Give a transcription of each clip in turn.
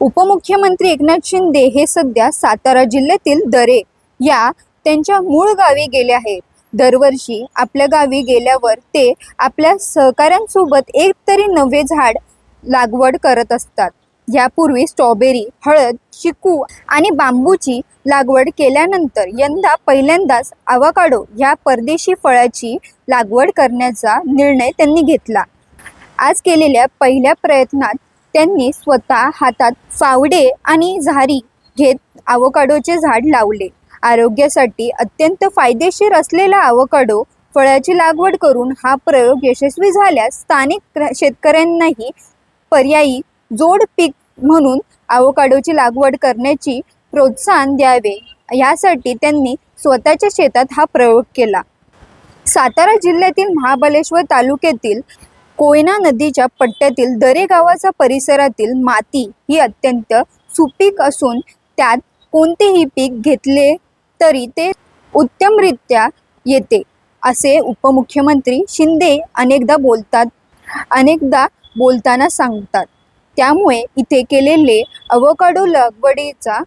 उपमुख्यमंत्री एकनाथ शिंदे हे सध्या सातारा जिल्ह्यातील दरे या त्यांच्या मूळ गावी गेले आहेत दरवर्षी आपल्या गावी गेल्यावर ते आपल्या सहकाऱ्यांसोबत एक तरी नवे झाड लागवड करत असतात. यापूर्वी स्ट्रॉबेरी हळद चिकू आणि बांबूची लागवड केल्यानंतर यंदा पहिल्यांदाच आवाकाडो या परदेशी फळाची लागवड करण्याचा निर्णय त्यांनी घेतला. आज केलेल्या पहिल्या प्रयत्नात त्यांनी स्वतः हातात फावडे आणि झारी घेत आवोकाडोचे झाड लावले. आरोग्यासाठी अत्यंत फायदेशीर असलेला आवोकाडो फळाची लागवड करून हा प्रयोग यशस्वी झाल्यास स्थानिक शेतकऱ्यांनाही पर्यायी जोड पीक म्हणून आवोकाडोची लागवड करण्याची प्रोत्साहन द्यावे. यासाठी त्यांनी स्वतःच्या शेतात हा प्रयोग केला. सातारा जिल्ह्यातील महाबलेश्वर तालुक्यातील कोयना नदीच्या पट्ट्यातील दरे गावाचा परिसरातील माती ही अत्यंत सुपीक असून त्यात कोणतेही पीक घेतले तरी ते उत्तमरित्या येते असे उपमुख्यमंत्री शिंदे अनेकदा बोलतात अनेकदा बोलताना सांगतात. त्यामुळे इथे केलेले अवोकाडो लागवडीचा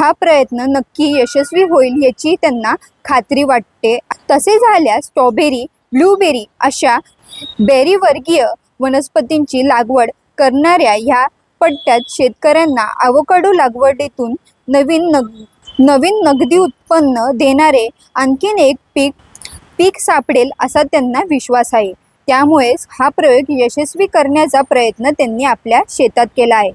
हा प्रयत्न नक्की यशस्वी होईल याची त्यांना खात्री वाटते. तसे झाल्यास स्ट्रॉबेरी ब्लूबेरी अशा बेरीवर्गीय वनस्पतींची लागवड करणाऱ्या ह्या पट्ट्यात शेतकऱ्यांना अवोकाडो लागवडीतून नवीन नग नवीन नगदी उत्पन्न देणारे आणखीन एक पीक पीक सापडेल असा त्यांना विश्वास आहे. त्यामुळेच हा प्रयोग यशस्वी करण्याचा प्रयत्न त्यांनी आपल्या शेतात केला आहे.